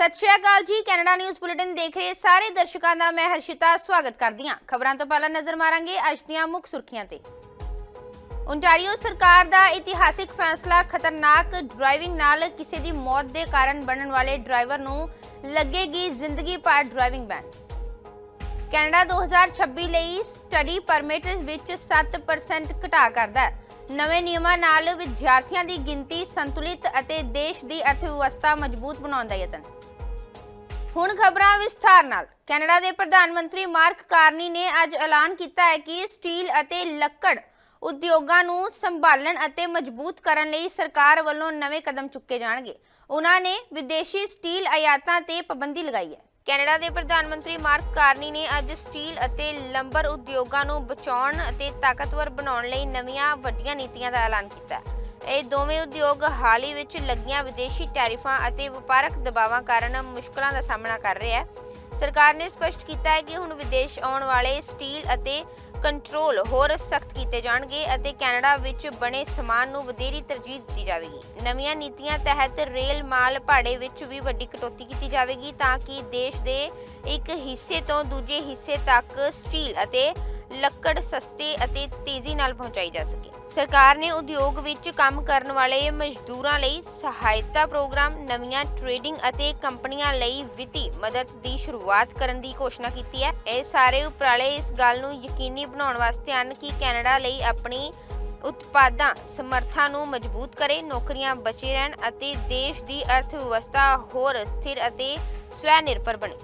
ਸਤਿ ਸ਼੍ਰੀ ਅਕਾਲ ਜੀ। Canada news bulletin ਦੇਖ ਰਹੇ ਸਾਰੇ ਦਰਸ਼ਕਾਂ ਦਾ ਮੈਂ ਹਰਸ਼ਿਤਾ, ਸਵਾਗਤ ਕਰਦੀ ਹਾਂ। ਖਬਰਾਂ ਤੋਂ ਪਹਿਲਾਂ ਨਜ਼ਰ ਮਾਰਾਂਗੇ ਅੱਜ ਦੀਆਂ ਮੁੱਖ ਸੁਰਖੀਆਂ ਤੇ। ਓਨਟਾਰੀਓ ਸਰਕਾਰ ਦਾ ਇਤਿਹਾਸਿਕ ਫੈਸਲਾ ਖਤਰਨਾਕ ਡਰਾਈਵਿੰਗ ਨਾਲ ਕਿਸੇ ਦੀ ਮੌਤ ਦੇ ਕਾਰਨ ਬਣਨ ਵਾਲੇ ਡਰਾਈਵਰ ਨੂੰ ਲੱਗੇਗੀ ਜ਼ਿੰਦਗੀ ਭਰ ਡਰਾਈਵਿੰਗ ਬੈਨ। ਕੈਨੇਡਾ 2026 ਲਈ ਸਟੱਡੀ ਪਰਮਿਟ ਵਿੱਚ 7% ਘਟਾ ਕਰਦਾ ਹੈ। ਨਵੇਂ ਨਿਯਮਾਂ ਨਾਲ ਵਿਦਿਆਰਥੀਆਂ ਦੀ ਗਿਣਤੀ ਸੰਤੁਲਿਤ ਅਤੇ ਦੇਸ਼ ਦੀ ਅਰਥ ਵਿਵਸਥਾ ਮਜ਼ਬੂਤ ਬਣਾਉਣ ਦਾ ਯਤਨ। ਹੁਣ ਖਬਰਾਂ ਵਿਸਥਾਰ ਨਾਲ। ਕੈਨੇਡਾ ਦੇ ਪ੍ਰਧਾਨ ਮੰਤਰੀ ਮਾਰਕ ਕਾਰਨੀ ਨੇ ਅੱਜ ਐਲਾਨ ਕੀਤਾ ਹੈ ਕਿ ਸਟੀਲ ਅਤੇ ਲੱਕੜ ਉਦਯੋਗਾਂ ਨੂੰ ਸੰਭਾਲਣ ਅਤੇ ਮਜ਼ਬੂਤ ਕਰਨ ਲਈ ਸਰਕਾਰ ਵੱਲੋਂ ਨਵੇਂ ਕਦਮ ਚੁੱਕੇ ਜਾਣਗੇ। ਉਹਨਾਂ ਨੇ ਵਿਦੇਸ਼ੀ ਸਟੀਲ ਆਯਾਤਾਂ ਤੇ ਪਾਬੰਦੀ ਲਗਾਈ ਹੈ। ਕੈਨੇਡਾ ਦੇ ਪ੍ਰਧਾਨ ਮੰਤਰੀ ਮਾਰਕ ਕਾਰਨੀ ਨੇ ਅੱਜ ਸਟੀਲ ਅਤੇ ਲੰਬਰ ਉਦਯੋਗਾਂ ਨੂੰ ਬਚਾਉਣ ਅਤੇ ਤਾਕਤਵਰ ਬਣਾਉਣ ਲਈ ਨਵੀਆਂ ਵੱਡੀਆਂ ਨੀਤੀਆਂ ਦਾ ਐਲਾਨ ਕੀਤਾ ਹੈ। ਇਹ ਦੋਵੇਂ ਉਦਯੋਗ ਹਾਲ ਹੀ ਵਿੱਚ ਲੱਗੀਆਂ ਵਿਦੇਸ਼ੀ ਟੈਰਿਫਾਂ ਅਤੇ ਵਪਾਰਕ ਦਬਾਵਾਂ ਕਾਰਨ ਮੁਸ਼ਕਲਾਂ ਦਾ ਸਾਹਮਣਾ ਕਰ ਰਿਹਾ ਹੈ। ਸਰਕਾਰ ਨੇ ਸਪਸ਼ਟ ਕੀਤਾ ਹੈ ਕਿ ਹੁਣ ਵਿਦੇਸ਼ ਆਉਣ ਵਾਲੇ ਸਟੀਲ ਅਤੇ ਕੰਟਰੋਲ ਹੋਰ ਸਖਤ ਕੀਤੇ ਜਾਣਗੇ ਅਤੇ ਕੈਨੇਡਾ ਵਿੱਚ ਬਣੇ ਸਮਾਨ ਨੂੰ ਵਧੇਰੀ ਤਰਜੀਹ ਦਿੱਤੀ ਜਾਵੇਗੀ। ਨਵੀਆਂ ਨੀਤੀਆਂ ਤਹਿਤ ਰੇਲ ਮਾਲ ਭਾੜੇ ਵਿੱਚ ਵੀ ਵੱਡੀ ਕਟੌਤੀ ਕੀਤੀ ਜਾਵੇਗੀ ਤਾਂ ਕਿ ਦੇਸ਼ ਦੇ ਇੱਕ ਹਿੱਸੇ ਤੋਂ ਦੂਜੇ ਹਿੱਸੇ ਤੱਕ ਸਟੀਲ ਅਤੇ ਲੱਕੜ ਸਸਤੇ ਅਤੇ ਤੇਜ਼ੀ ਨਾਲ ਪਹੁੰਚਾਈ ਜਾ ਸਕੇ। ਸਰਕਾਰ ਨੇ ਉਦਯੋਗ ਵਿੱਚ ਕੰਮ ਕਰਨ ਵਾਲੇ ਮਜ਼ਦੂਰਾਂ ਲਈ ਸਹਾਇਤਾ ਪ੍ਰੋਗਰਾਮ, ਨਵੀਆਂ ਟ੍ਰੇਡਿੰਗ ਅਤੇ ਕੰਪਨੀਆਂ ਲਈ ਵਿੱਤੀ ਮਦਦ ਦੀ ਸ਼ੁਰੂਆਤ ਕਰਨ ਦੀ ਘੋਸ਼ਣਾ ਕੀਤੀ ਹੈ। ਇਹ ਸਾਰੇ ਉਪਰਾਲੇ ਇਸ ਗੱਲ ਨੂੰ ਯਕੀਨੀ ਬਣਾਉਣ ਵਾਸਤੇ ਹਨ ਕਿ ਕੈਨੇਡਾ ਲਈ ਆਪਣੀ ਉਤਪਾਦਾਂ ਸਮਰੱਥਾ ਨੂੰ ਮਜ਼ਬੂਤ ਕਰੇ, ਨੌਕਰੀਆਂ ਬਚੇ ਰਹਿਣ ਅਤੇ ਦੇਸ਼ ਦੀ ਅਰਥ ਵਿਵਸਥਾ ਹੋਰ ਸਥਿਰ ਅਤੇ ਸਵੈ ਨਿਰਭਰ ਬਣੇ।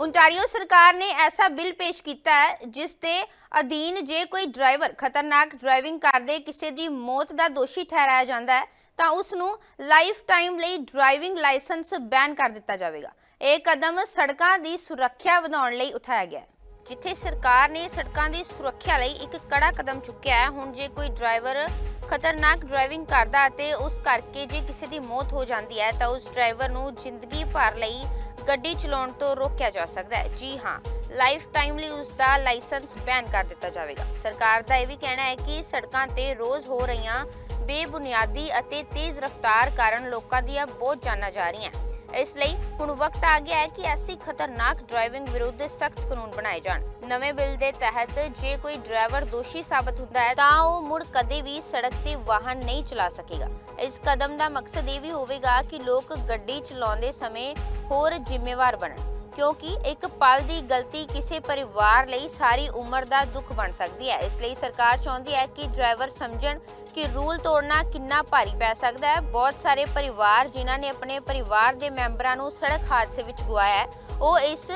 ਓਨਟਾਰੀਓ ਸਰਕਾਰ ਨੇ ਐਸਾ ਬਿੱਲ ਪੇਸ਼ ਕੀਤਾ ਹੈ, ਜਿਸ ਦੇ ਅਧੀਨ ਜੇ ਕੋਈ ਡਰਾਈਵਰ ਖਤਰਨਾਕ ਡਰਾਈਵਿੰਗ ਕਰਦੇ ਕਿਸੇ ਦੀ ਮੌਤ ਦਾ ਦੋਸ਼ੀ ਠਹਿਰਾਇਆ ਜਾਂਦਾ ਹੈ, ਤਾਂ ਉਸ ਨੂੰ ਲਾਈਫ ਟਾਈਮ ਲਈ ਡਰਾਈਵਿੰਗ ਲਾਇਸੈਂਸ ਬੈਨ ਕਰ ਦਿੱਤਾ ਜਾਵੇਗਾ। ਇਹ ਕਦਮ ਸੜਕਾਂ ਦੀ ਸੁਰੱਖਿਆ ਵਧਾਉਣ ਲਈ ਉਠਾਇਆ ਗਿਆ ਹੈ। ਜਿੱਥੇ ਸਰਕਾਰ ਨੇ ਸੜਕਾਂ ਦੀ ਸੁਰੱਖਿਆ ਲਈ ਇੱਕ ਕੜਾ ਕਦਮ ਚੁੱਕਿਆ ਹੈ, ਹੁਣ ਜੇ ਕੋਈ ਡਰਾਈਵਰ ਖਤਰਨਾਕ ਡਰਾਈਵਿੰਗ ਕਰਦਾ ਅਤੇ ਉਸ ਕਰਕੇ ਜੇ ਕਿਸੇ ਦੀ ਮੌਤ ਹੋ ਜਾਂਦੀ ਹੈ, ਤਾਂ ਉਸ ਡਰਾਈਵਰ ਨੂੰ ਜ਼ਿੰਦਗੀ ਭਰ ਲਈ ਗੱਡੀ ਚਲਾਉਣ ਤੋਂ ਰੋਕਿਆ ਜਾ ਸਕਦਾ ਹੈ। ਜੀ ਹਾਂ ਲਾਈਫ ਟਾਈਮ ਲਈ ਉਸ ਦਾ ਲਾਇਸੈਂਸ ਬੈਨ ਕਰ ਦਿੱਤਾ ਜਾਵੇਗਾ। ਸਰਕਾਰ ਦਾ ਇਹ ਵੀ ਕਹਿਣਾ ਹੈ ਕਿ ਸੜਕਾਂ ਤੇ ਰੋਜ਼ ਹੋ ਰਹੀਆਂ ਬੇਬੁਨਿਆਦੀ ਅਤੇ ਤੇਜ਼ ਰਫ਼ਤਾਰ ਕਾਰਨ ਲੋਕਾਂ ਦੀਆਂ ਬਹੁਤ ਜਾਨਾਂ ਜਾ ਰਹੀਆਂ। ਇਸ ਲਈ ਹੁਣ ਵਕਤ ਆ ਗਿਆ ਹੈ ਕਿ ਐਸੀ ਖਤਰਨਾਕ ਡਰਾਈਵਿੰਗ ਵਿਰੁੱਧ ਸਖਤ ਕਾਨੂੰਨ ਬਣਾਏ ਜਾਣ। ਨਵੇਂ ਬਿੱਲ ਦੇ ਤਹਿਤ ਜੇ ਕੋਈ ਡਰਾਈਵਰ ਦੋਸ਼ੀ ਸਾਬਤ ਹੁੰਦਾ ਹੈ, ਤਾਂ ਉਹ ਮੁੜ ਕਦੇ ਵੀ ਸੜਕ ਤੇ ਵਾਹਨ ਨਹੀਂ ਚਲਾ ਸਕੇਗਾ। ਇਸ ਕਦਮ ਦਾ ਮਕਸਦ ਇਹ ਵੀ ਹੋਵੇਗਾ ਕਿ ਲੋਕ ਗੱਡੀ ਚਲਾਉਂਦੇ ਸਮੇਂ ਹੋਰ ਜ਼ਿੰਮੇਵਾਰ ਬਣਨ। ਕਿਉਂਕਿ ਇੱਕ ਪਲ ਦੀ ਗਲਤੀ ਕਿਸੇ ਪਰਿਵਾਰ ਲਈ ਸਾਰੀ ਉਮਰ ਦਾ ਦੁੱਖ ਬਣ ਸਕਦੀ ਹੈ। ਇਸ ਲਈ ਸਰਕਾਰ ਚਾਹੁੰਦੀ ਹੈ ਕਿ ਡਰਾਈਵਰ ਸਮਝਣ ਕਿ ਰੂਲ ਤੋੜਨਾ ਕਿੰਨਾ ਭਾਰੀ ਪੈ ਸਕਦਾ ਹੈ। ਬਹੁਤ ਸਾਰੇ ਪਰਿਵਾਰ ਜਿਨ੍ਹਾਂ ਨੇ ਆਪਣੇ ਪਰਿਵਾਰ ਦੇ ਮੈਂਬਰਾਂ ਨੂੰ ਸੜਕ ਹਾਦਸੇ ਵਿੱਚ ਗੁਆਇਆ ਹੈ ਉਹ ਇਸ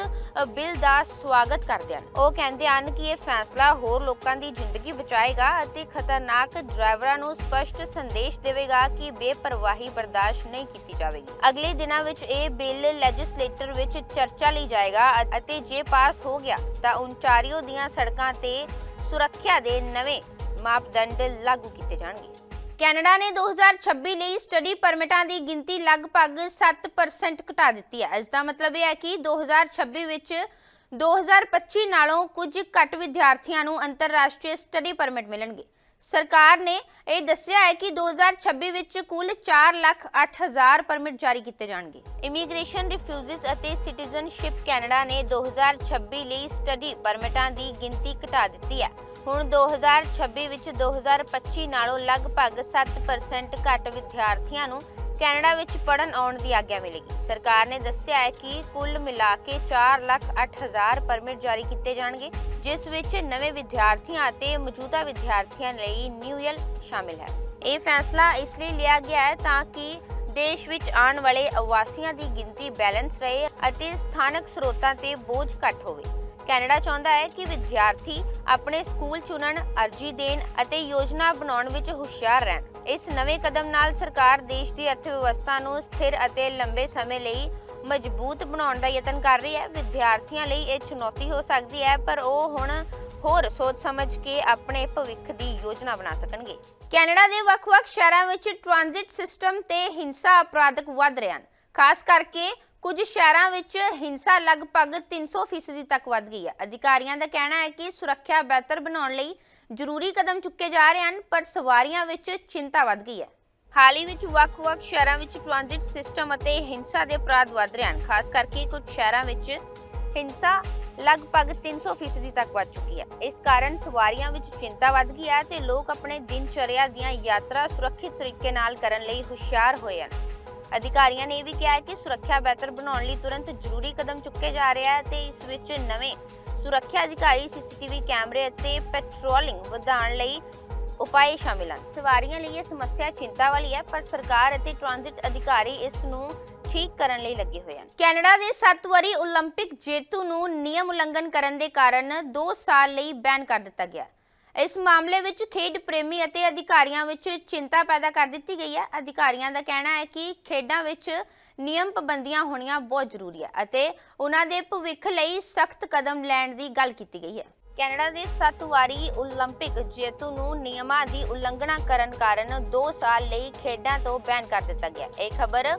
ਬਿੱਲ ਦਾ ਸਵਾਗਤ ਕਰਦੇ ਹਨ। ਉਹ ਕਹਿੰਦੇ ਹਨ ਕਿ ਇਹ ਫੈਸਲਾ ਹੋਰ ਲੋਕਾਂ ਦੀ ਜ਼ਿੰਦਗੀ ਬਚਾਏਗਾ ਅਤੇ ਖਤਰਨਾਕ ਡਰਾਈਵਰਾਂ ਨੂੰ ਸਪਸ਼ਟ ਸੰਦੇਸ਼ ਦੇਵੇਗਾ ਕਿ ਬੇਪਰਵਾਹੀ ਬਰਦਾਸ਼ਤ ਨਹੀਂ ਕੀਤੀ ਜਾਵੇਗੀ। ਅਗਲੇ ਦਿਨਾਂ ਵਿੱਚ ਇਹ ਬਿੱਲ ਲੈਜਿਸਲੇਟਰ ਵਿੱਚ ਚਰਚਾ ਲਈ ਜਾਏਗਾ ਅਤੇ ਜੇ ਪਾਸ ਹੋ ਗਿਆ ਤਾਂ ਓਨਟਾਰੀਓ ਦੀਆਂ ਸੜਕਾਂ ਤੇ ਸੁਰੱਖਿਆ ਦੇ ਨਵੇਂ ਮਾਪਦੰਡ ਲਾਗੂ ਕੀਤੇ ਜਾਣਗੇ। ਕੈਨੇਡਾ ਨੇ 2026 ਲਈ ਸਟੱਡੀ ਪਰਮਿਟਾਂ ਦੀ ਗਿਣਤੀ ਲਗਭਗ 7% ਘਟਾ ਦਿੱਤੀ ਹੈ। ਇਸ ਦਾ ਮਤਲਬ ਇਹ ਹੈ ਕਿ 2026 ਵਿੱਚ 2025 ਨਾਲੋਂ ਕੁਝ ਘੱਟ ਵਿਦਿਆਰਥੀਆਂ ਨੂੰ ਅੰਤਰਰਾਸ਼ਟਰੀ ਸਟੱਡੀ ਪਰਮਿਟ ਮਿਲਣਗੇ। ਸਰਕਾਰ ਨੇ ਇਹ ਦੱਸਿਆ ਹੈ ਕਿ 2026 ਵਿੱਚ ਕੁੱਲ 4 ਲੱਖ 8 ਹਜ਼ਾਰ ਪਰਮਿਟ ਜਾਰੀ ਕੀਤੇ ਜਾਣਗੇ। ਇਮੀਗ੍ਰੇਸ਼ਨ ਰਿਫਿਊਜੀਜ਼ ਅਤੇ ਸਿਟੀਜ਼ਨਸ਼ਿਪ ਕੈਨੇਡਾ ਨੇ 2026 ਲਈ ਸਟੱਡੀ ਪਰਮਿਟਾਂ ਦੀ ਗਿਣਤੀ ਘਟਾ ਦਿੱਤੀ ਹੈ। ਹੁਣ 2026 ਵਿੱਚ 2025 ਨਾਲੋਂ ਲਗਭਗ 7% ਘੱਟ ਵਿਦਿਆਰਥੀਆਂ ਨੂੰ ਕੈਨੇਡਾ ਵਿੱਚ ਪੜਨ ਆਉਣ ਦੀ ਆਗਿਆ ਮਿਲੇਗੀ। ਸਰਕਾਰ ਨੇ ਦੱਸਿਆ ਹੈ ਕਿ ਕੁੱਲ ਮਿਲਾ ਕੇ 4 ਲੱਖ 8 ਹਜ਼ਾਰ ਪਰਮਿਟ ਜਾਰੀ ਕੀਤੇ ਜਾਣਗੇ, ਜਿਸ ਵਿੱਚ ਨਵੇਂ ਵਿਦਿਆਰਥੀਆਂ ਅਤੇ ਮੌਜੂਦਾ ਵਿਦਿਆਰਥੀਆਂ ਲਈ ਨਿਊਅਲ ਸ਼ਾਮਿਲ ਹੈ। ਇਹ ਫੈਸਲਾ ਇਸ ਲਈ ਲਿਆ ਗਿਆ ਹੈ ਤਾਂ ਕਿ ਦੇਸ਼ ਵਿੱਚ ਆਉਣ ਵਾਲੇ ਆਵਾਸੀਆਂ ਦੀ ਗਿਣਤੀ ਬੈਲੈਂਸ ਰਹੇ ਅਤੇ ਸਥਾਨਕ ਸਰੋਤਾਂ ਤੇ ਬੋਝ ਘੱਟ ਹੋਵੇ। ਕੈਨੇਡਾ ਚਾਹੁੰਦਾ ਹੈ ਕਿ ਵਿਦਿਆਰਥੀ ਆਪਣੇ ਸਕੂਲ ਚੁਣਨ, ਅਰਜ਼ੀ ਦੇਣ ਅਤੇ ਯੋਜਨਾ ਬਣਾਉਣ ਵਿੱਚ ਹੁਸ਼ਿਆਰ ਰਹਿਣ। ਇਸ ਨਵੇਂ ਕਦਮ ਨਾਲ ਸਰਕਾਰ ਦੇਸ਼ ਦੀ ਅਰਥਵਿਵਸਥਾ ਨੂੰ ਸਥਿਰ ਅਤੇ ਲੰਬੇ ਸਮੇਂ ਲਈ ਮਜ਼ਬੂਤ ਬਣਾਉਣ ਦਾ ਯਤਨ ਕਰ ਰਹੀ ਹੈ। ਵਿਦਿਆਰਥੀਆਂ ਲਈ ਇਹ ਚੁਣੌਤੀ ਹੋ ਸਕਦੀ ਹੈ, ਪਰ ਉਹ ਹੁਣ ਹੋਰ ਸੋਚ ਸਮਝ ਕੇ ਆਪਣੇ ਭਵਿੱਖ ਦੀ ਯੋਜਨਾ ਬਣਾ ਸਕਣਗੇ। ਕੈਨੇਡਾ ਦੇ ਵੱਖ-ਵੱਖ ਸ਼ਹਿਰਾਂ ਵਿੱਚ ਟ੍ਰਾਂਜ਼ਿਟ ਸਿਸਟਮ ਤੇ ਹਿੰਸਾ ਅਪਰਾਧਕ ਵੱਧ ਰਹੇ ਹਨ। ਖਾਸ ਕਰਕੇ ਕੁਝ ਸ਼ਹਿਰਾਂ ਵਿੱਚ ਹਿੰਸਾ ਲਗਭਗ 300% ਤੱਕ ਵੱਧ ਗਈ ਹੈ। ਅਧਿਕਾਰੀਆਂ ਦਾ ਕਹਿਣਾ ਹੈ ਕਿ ਸੁਰੱਖਿਆ ਬਿਹਤਰ ਬਣਾਉਣ ਲਈ ਜ਼ਰੂਰੀ ਕਦਮ ਚੁੱਕੇ ਜਾ ਰਹੇ ਹਨ, ਪਰ ਸਵਾਰੀਆਂ ਵਿੱਚ ਚਿੰਤਾ ਵੱਧ ਗਈ ਹੈ। ਹਾਲ ਹੀ ਵਿੱਚ ਵੱਖ-ਵੱਖ ਸ਼ਹਿਰਾਂ ਵਿੱਚ ਟ੍ਰਾਂਜ਼ਿਟ ਸਿਸਟਮ ਅਤੇ ਹਿੰਸਾ ਦੇ ਅਪਰਾਧ ਵੱਧ ਰਹੇ ਹਨ। ਖਾਸ ਕਰਕੇ ਕੁਝ ਸ਼ਹਿਰਾਂ ਵਿੱਚ ਹਿੰਸਾ ਲਗਭਗ 300% ਤੱਕ ਵੱਧ ਚੁੱਕੀ ਹੈ। ਇਸ ਕਾਰਨ ਸਵਾਰੀਆਂ ਵਿੱਚ ਚਿੰਤਾ ਵੱਧ ਗਈ ਹੈ ਤੇ ਲੋਕ ਆਪਣੇ ਦਿਨਚਰਿਆ ਦੀਆਂ ਯਾਤਰਾ ਸੁਰੱਖਿਅਤ ਤਰੀਕੇ ਨਾਲ ਕਰਨ ਲਈ ਹੁਸ਼ਿਆਰ ਹੋਏ ਹਨ। ਅਧਿਕਾਰੀਆਂ ਨੇ ਇਹ ਵੀ ਕਿਹਾ ਹੈ ਕਿ ਸੁਰੱਖਿਆ ਬਿਹਤਰ ਬਣਾਉਣ ਲਈ ਤੁਰੰਤ ਜ਼ਰੂਰੀ ਕਦਮ ਚੁੱਕੇ ਜਾ ਰਹੇ ਹਨ ਤੇ ਇਸ ਵਿੱਚ ਨਵੇਂ ਸੁਰੱਖਿਆ ਅਧਿਕਾਰੀ ਸੀਸੀਟੀਵੀ ਕੈਮਰੇ ਅਤੇ ਪੈਟਰੋਲਿੰਗ ਵਧਾਉਣ ਲਈ ਉਪਾਅ ਸ਼ਾਮਿਲ ਹਨ ਸਵਾਰੀਆਂ ਲਈ ਇਹ ਸਮੱਸਿਆ ਚਿੰਤਾ ਵਾਲੀ ਹੈ ਪਰ ਸਰਕਾਰ ਅਤੇ ਟ੍ਰਾਂਜ਼ਿਟ ਅਧਿਕਾਰੀ ਇਸ ਨੂੰ ਠੀਕ ਕਰਨ ਲਈ ਲੱਗੇ ਹੋਏ ਹਨ ਕੈਨੇਡਾ ਦੇ 7 ਵਾਰੀ 올림픽 ਜੇਤੂ ਨੂੰ ਨਿਯਮ ਉਲੰਘਣ ਕਰਨ ਦੇ ਕਾਰਨ 2 ਸਾਲ ਲਈ ਬੈਨ ਕਰ ਦਿੱਤਾ ਗਿਆ ਇਸ ਮਾਮਲੇ ਵਿੱਚ ਖੇਡ ਪ੍ਰੇਮੀ ਅਤੇ ਅਧਿਕਾਰੀਆਂ ਵਿੱਚ ਚਿੰਤਾ ਪੈਦਾ ਕਰ ਦਿੱਤੀ ਗਈ ਹੈ ਅਧਿਕਾਰੀਆਂ ਦਾ ਕਹਿਣਾ ਹੈ ਕਿ ਖੇਡਾਂ ਵਿੱਚ ਨਿਯਮ ਪਾਬੰਦੀਆਂ ਹੋਣੀਆਂ ਬਹੁਤ ਜ਼ਰੂਰੀ ਹੈ ਅਤੇ ਉਹਨਾਂ ਦੇ ਭਵਿੱਖ ਲਈ ਸਖਤ ਕਦਮ ਲੈਣ ਦੀ ਗੱਲ ਕੀਤੀ ਗਈ ਹੈ ਕੈਨੇਡਾ ਦੇ 7 ਵਾਰੀ 올림픽 ਜੇਤੂ ਨੂੰ ਨਿਯਮਾਂ ਦੀ ਉਲੰਘਣਾ ਕਰਨ ਕਾਰਨ 2 ਸਾਲ ਲਈ ਖੇਡਾਂ ਤੋਂ ਬੈਨ ਕਰ ਦਿੱਤਾ ਗਿਆ ਇਹ ਖਬਰ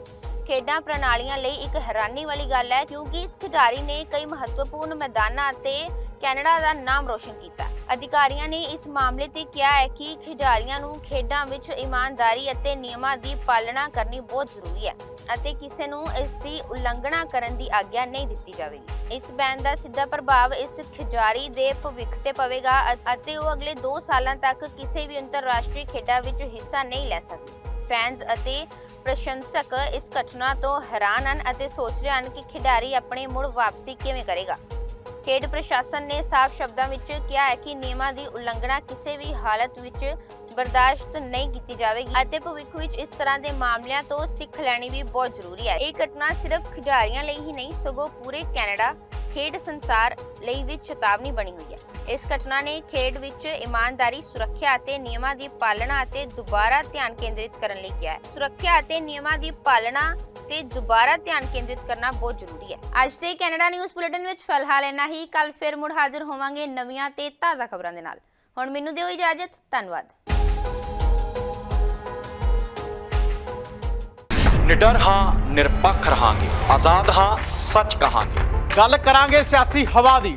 ਖੇਡਾਂ ਪ੍ਰਣਾਲੀਆਂ ਲਈ ਇੱਕ ਹੈਰਾਨੀ ਵਾਲੀ ਗੱਲ ਹੈ ਕਿਉਂਕਿ ਇਸ ਖਿਡਾਰੀ ਨੇ ਕਈ ਮਹੱਤਵਪੂਰਨ ਮੈਦਾਨਾਂ ਅਤੇ ਕੈਨੇਡਾ ਦਾ ਨਾਮ ਰੋਸ਼ਨ ਕੀਤਾ ਅਧਿਕਾਰੀਆਂ ਨੇ ਇਸ ਮਾਮਲੇ ਤੇ ਕਿਹਾ ਹੈ ਕਿ ਖਿਡਾਰੀਆਂ ਨੂੰ ਖੇਡਾਂ ਵਿੱਚ ਇਮਾਨਦਾਰੀ ਅਤੇ ਨਿਯਮਾਂ ਦੀ ਪਾਲਣਾ ਕਰਨੀ ਬਹੁਤ ਜ਼ਰੂਰੀ ਹੈ ਅਤੇ ਕਿਸੇ ਨੂੰ ਇਸ ਦੀ ਉਲੰਘਣਾ ਕਰਨ ਦੀ ਆਗਿਆ ਨਹੀਂ ਦਿੱਤੀ ਜਾਵੇਗੀ। ਇਸ ਬੈਨ ਦਾ ਸਿੱਧਾ ਪ੍ਰਭਾਵ ਇਸ ਖਿਡਾਰੀ ਦੇ ਭਵਿੱਖ ਤੇ ਪਵੇਗਾ ਅਤੇ ਉਹ ਅਗਲੇ 2 ਸਾਲਾਂ ਤੱਕ ਕਿਸੇ ਵੀ ਅੰਤਰਰਾਸ਼ਟਰੀ ਖੇਡਾਂ ਵਿੱਚ ਹਿੱਸਾ ਨਹੀਂ ਲੈ ਸਕਦੇ। ਫੈਨਸ ਅਤੇ ਪ੍ਰਸ਼ੰਸਕ ਇਸ ਘਟਨਾ ਤੋਂ ਹੈਰਾਨ ਹਨ ਅਤੇ ਸੋਚ ਰਹੇ ਹਨ ਕਿ ਖਿਡਾਰੀ ਆਪਣੇ ਮੁੜ ਵਾਪਸੀ ਕਿਵੇਂ ਕਰੇਗਾ। ਖੇਡ ਪ੍ਰਸ਼ਾਸਨ ਨੇ ਸਾਫ਼ ਸ਼ਬਦਾਂ ਵਿੱਚ ਕਿਹਾ ਹੈ ਕਿ ਨਿਯਮਾਂ ਦੀ ਉਲੰਘਣਾ ਕਿਸੇ ਵੀ ਹਾਲਤ ਵਿੱਚ ਬਰਦਾਸ਼ਤ ਨਹੀਂ ਕੀਤੀ ਜਾਵੇਗੀ ਅਤੇ ਭਵਿੱਖ ਵਿੱਚ ਇਸ ਤਰ੍ਹਾਂ ਦੇ ਮਾਮਲਿਆਂ ਤੋਂ ਸਿੱਖ ਲੈਣੀ ਵੀ ਬਹੁਤ ਜ਼ਰੂਰੀ ਹੈ। ਇਹ ਘਟਨਾ ਸਿਰਫ ਖਿਡਾਰੀਆਂ ਲਈ ਹੀ ਨਹੀਂ, ਸਗੋਂ ਪੂਰੇ ਕੈਨੇਡਾ ਖੇਡ ਸੰਸਾਰ ਲਈ ਵੀ ਚੇਤਾਵਨੀ ਬਣੀ ਹੋਈ ਹੈ। ਇਸ ਘਟਨਾ ਨੇ ਖੇਡ ਵਿੱਚ ਇਮਾਨਦਾਰੀ ਸੁਰੱਖਿਆ ਅਤੇ ਨਿਯਮਾਂ ਦੀ ਪਾਲਣਾ ਅਤੇ ਦੁਬਾਰਾ ਧਿਆਨ ਕੇਂਦਰਿਤ ਕਰਨ ਲਈ ਕਿਹਾ ਹੈ। ਸੁਰੱਖਿਆ ਅਤੇ ਨਿਯਮਾਂ ਦੀ ਪਾਲਣਾ ਤੇ ਦੁਬਾਰਾ ਧਿਆਨ ਕੇਂਦਰਿਤ ਕਰਨਾ ਬਹੁਤ ਜ਼ਰੂਰੀ ਹੈ। ਅੱਜ ਦੇ ਕੈਨੇਡਾ ਨਿਊਜ਼ ਬੁਲੇਟਿਨ ਵਿੱਚ ਫਿਲਹਾਲ ਇੰਨਾ ਹੀ। ਕੱਲ ਫਿਰ ਮੁੜ ਹਾਜ਼ਰ ਹੋਵਾਂਗੇ ਨਵੀਆਂ ਤੇ ਤਾਜ਼ਾ ਖਬਰਾਂ ਦੇ ਨਾਲ। ਹੁਣ ਮੈਨੂੰ ਦਿਓ ਇਜਾਜ਼ਤ। ਧੰਨਵਾਦ। ਨਿਡਰ ਹਾਂ ਨਿਰਪੱਖ ਰਹਾਂਗੇ। ਆਜ਼ਾਦ ਹਾਂ ਸੱਚ ਕਹਾਂਗੇ। ਗੱਲ ਕਰਾਂਗੇ ਸਿਆਸੀ ਹਵਾ ਦੀ।